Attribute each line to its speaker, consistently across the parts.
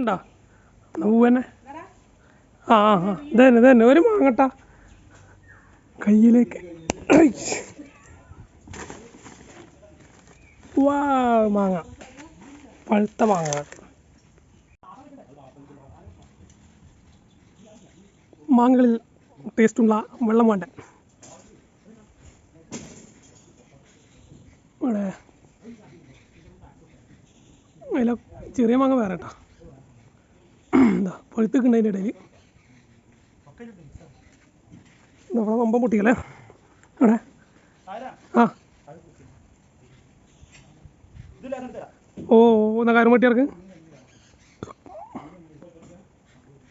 Speaker 1: ഉണ്ടാ? പൂവനെ ആ ആ ഇതന്നെ ഇതന്നെ. ഒരു മാങ്ങട്ട. കയ്യിലേക്ക്. വാ മാങ്ങ. പഴുത്ത മാങ്ങ. മാങ്ങകളിൽ ടേസ്റ്റുള്ള വെള്ളം വേണ്ട? ഇവിടെ. ചെറിയ മാങ്ങ വേറെ കേട്ടോ. എന്താ പഴുത്തൊക്കെ ഇടയിൽ. നമ്മളെ വമ്പം പൊട്ടിക്കല്ലേ? അവിടെ ആ. ഓ എന്നാ കാര്യം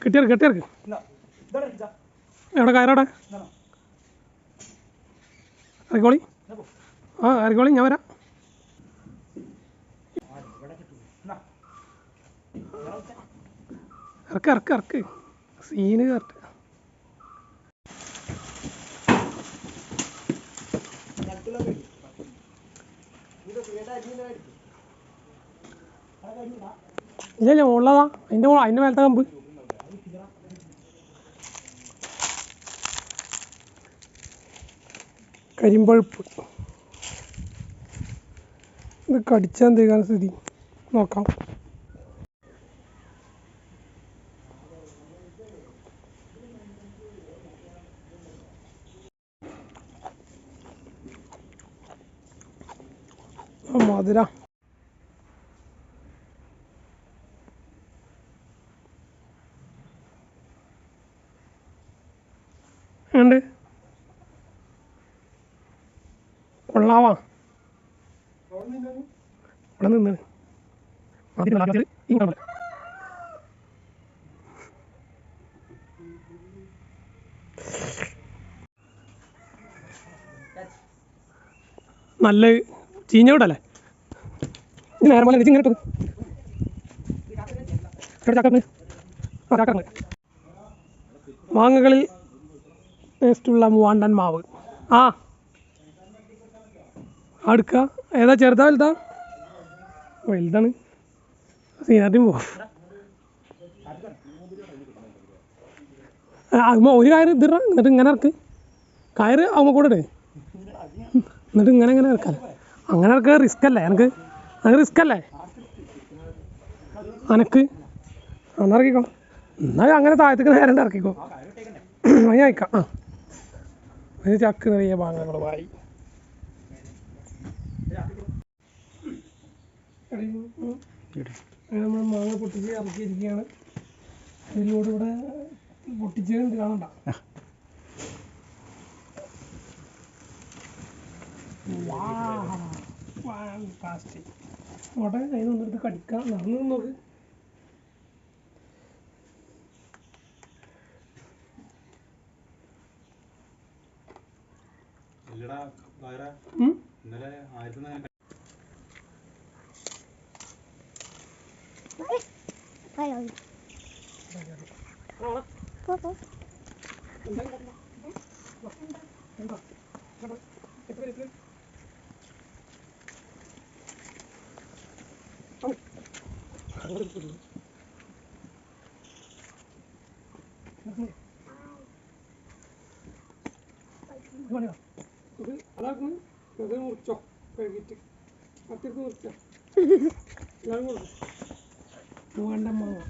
Speaker 1: കെട്ടിയിറക്ക് കെട്ടിയിറക്ക്. എവിടെ കയറവിടെ ഇറക്കോളി ആ ഇറക്കോളി ഞാൻ വരാം. ഇറക്ക് ഇറക്ക് ഇറക്ക്. Scene correct. ഇല്ല ഇല്ല ഉള്ളതാ അതിന്റെ അതിന്റെ മേലത്തെ കമ്പ്. കരിമ്പഴുപ്പ് ഇത് കടിച്ചാൽ എന്തെയ്യാൻ സ്ഥിതി? നോക്കാം. മധുര. ഉണ്ട് കൊള്ളാവാ. ഇവിടെ നിന്ന് നല്ല ചീഞ്ഞ ഇത് നേരം പോലെ ഇങ്ങനെ മാങ്ങകളിൽ ടേസ്റ്റുള്ള മൂവാണ്ടൻ മാവ്. ആ. അടുക്ക. ഏതാ ചെറുതാ വലുതാ? വലുതാണ്. സീനാട്ടി പോവാം. ഒരു കയറ് ഇതിറ എന്നിട്ട് ഇങ്ങനെ ഇറക്ക്. കയറ് ആവുമ്പോൾ കൂടെ എന്നിട്ട് ഇങ്ങനെ ഇങ്ങനെ ഇറക്കാം അങ്ങനെ എനിക്ക് റിസ്ക് അല്ലേ? എനിക്ക് അത് റിസ്ക് അല്ലേ? അനക്ക്? അന്ന് ഇറക്കിക്കോ. എന്നാൽ അങ്ങനെ താഴത്തേക്ക് നേരം ഇറക്കിക്കോ. ഞാൻ അയക്കാം. ആ. അതിന് ചക്ക് നിറയെ ഭാഗങ്ങൾ നമ്മൾ മാങ്ങ പൊട്ടിച്ച് ഇറക്കിയിരിക്കുകയാണ്. ഇതിലൂടെ ഇവിടെ പൊട്ടിച്ചുണ്ട് കാണണ്ട. ഫാന്റാസ്റ്റിക് അവിടെ അതിന് ഒന്നെടുത്ത് കടിക്കാം നടന്നു നോക്ക്
Speaker 2: ഇല്ലടാ
Speaker 1: ഇത് അതാക്കുന്നു ഇത് മുറിച്ചോ. കഴുകിയിട്ട്. പത്തിരിക്ക് മുറിച്ചോ. എല്ലാം കൊടുക്കും മാങ്ങ